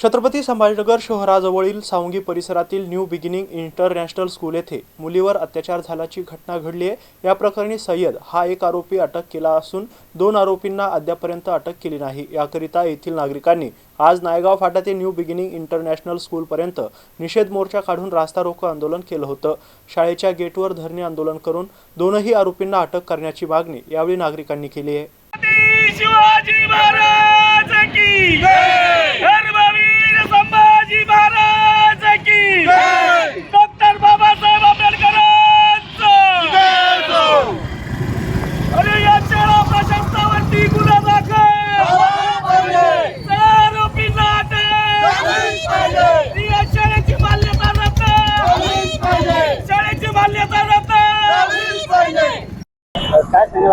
छत्रपती संभाजीनगर शहराजवळील सावंगी परिसरातील new beginning international school येथे मुलीवर अत्याचार झाल्याची घटना घडली आहे. या प्रकरणी सय्यद हा एक आरोपी अटक केला असून दोन आरोपींना अद्यापर्यंत अटक केली नाही. याकरिता येथील नागरिकांनी आज नायगाव फाटा ते न्यू बिगिनिंग इंटरनॅशनल स्कूलपर्यंत निषेध मोर्चा काढून रास्ता रोको आंदोलन केलं होतं. शाळेच्या गेटवर धरणे आंदोलन करून दोनही आरोपींना अटक करण्याची मागणी यावेळी नागरिकांनी केली आहे.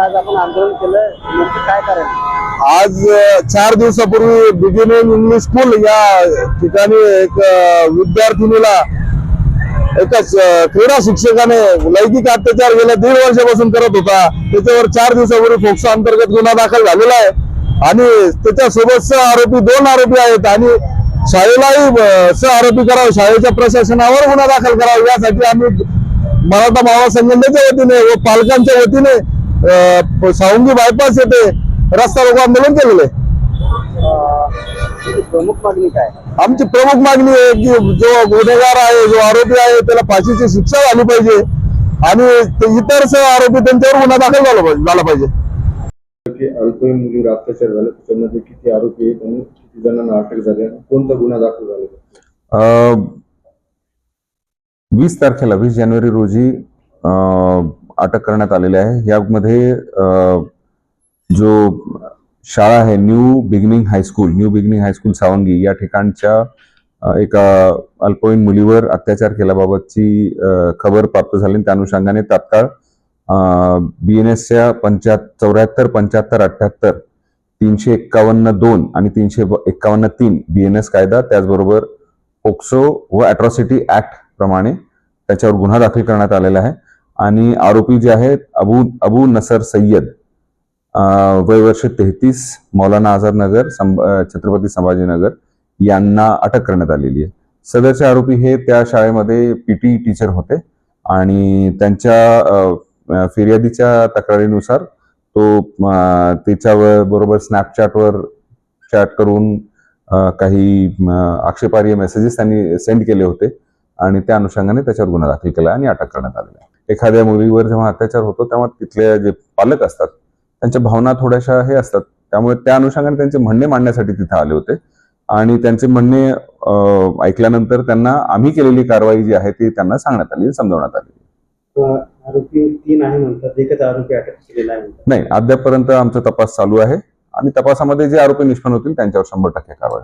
आज आपण आंदोलन केलं नेमकं काय करायचं आज चार दिवसापूर्वी बिगिनिंग इंग्लिश स्कूल या ठिकाणी एक विद्यार्थिनीला एका क्रीडा शिक्षकाने लैंगिक अत्याचार गेल्या दीड वर्षापासून करत होता. त्याच्यावर चार दिवसापूर्वी फोक्सो अंतर्गत गुन्हा दाखल झालेला आहे. आणि त्याच्यासोबत सह आरोपी दोन आरोपी आहेत. आणि शाळेलाही सह आरोपी करावं शाळेच्या प्रशासनावर गुन्हा दाखल करावा यासाठी आम्ही मराठा मावळा संघटनेच्या वतीने व पालकांच्या वतीने सावंगी बायपास येथे रस्ता रोको आंदोलन केलेलं आहे तुमची प्रमुख मागणी काय? आमची प्रमुख मागणी आहे की जो गुन्हेगार आहे जो आरोपी आहे त्याला फाशीची शिक्षा झाली पाहिजे. आणि इतर सह आरोपी त्यांच्यावर गुन्हा दाखल झाला पाहिजे झाला पाहिजे. की अल्पवयीन मुलीवर अत्याचार झाले त्याच्यामध्ये किती आरोपी आहेत आणि किती जणांना अटक झाली आणि कोणता गुन्हा दाखल झाला? वीस तारखेला वीस जानेवारी रोजी अ, अटक करण्यात आलेली आहे. यामध्ये जो शाळा आहे new beginning high school new beginning high school Sawangi या ठिकाणच्या एका अल्पवयीन मुलीवर अत्याचार केल्याबाबतची खबर प्राप्त झाली आणि त्या अनुषंगाने तात्काळ बी एन एसच्या पंच्याहत्तर चौऱ्याहत्तर पंच्याहत्तर अठ्ठ्याहत्तर तीनशे एक्कावन्न दोन आणि तीनशे एक्कावन्न तीन बी एन एस कायदा त्याचबरोबर पोक्सो व अॅट्रॉसिटी ऍक्ट प्रमाणे त्याच्यावर गुन्हा दाखल करण्यात आलेला आहे. आणि आरोपी जे आहेत अबू अबू नसर सय्यद वय वर्ष तेहतीस मौलाना आझाद नगर संभ छत्रपती संभाजीनगर यांना अटक करण्यात आलेली आहे. सदरचे आरोपी हे त्या शाळेमध्ये पीटी टीचर होते आणि त्यांच्या फिर्यादीच्या तक्रारीनुसार तो तिच्यावर त्याच्यावर बरोबर स्नॅपचॅटवर चॅट करून काही अं, आक्षेपार्ह मेसेजेस त्यांनी सेंड केले होते आणि त्या अनुषंगाने त्याच्यावर गुन्हा दाखल केला आणि अटक करण्यात आलेली आहे. एखाद्या मुलीवर जेव्हा अत्याचार होतो तेव्हा तिथले जे पालक असतात त्यांच्या भावना थोड्याशा हे असतात. त्यामुळे त्या अनुषंगाने त्यांचे म्हणणे मांडण्यासाठी तिथे आले होते. आणि त्यांचे म्हणणे ऐकल्यानंतर त्यांना आम्ही केलेली कारवाई जी आहे ती त्यांना सांगण्यात आली समजवण्यात आली. आरोपी तीन आहे म्हणतात एकच आरोपी अटक केलेला आहे म्हणतात. नाही अद्यापपर्यंत आमचा तपास चालू आहे. आणि तपासामध्ये जे आरोपी निष्पन्न होतील त्यांच्यावर शंभर टक्के कारवाई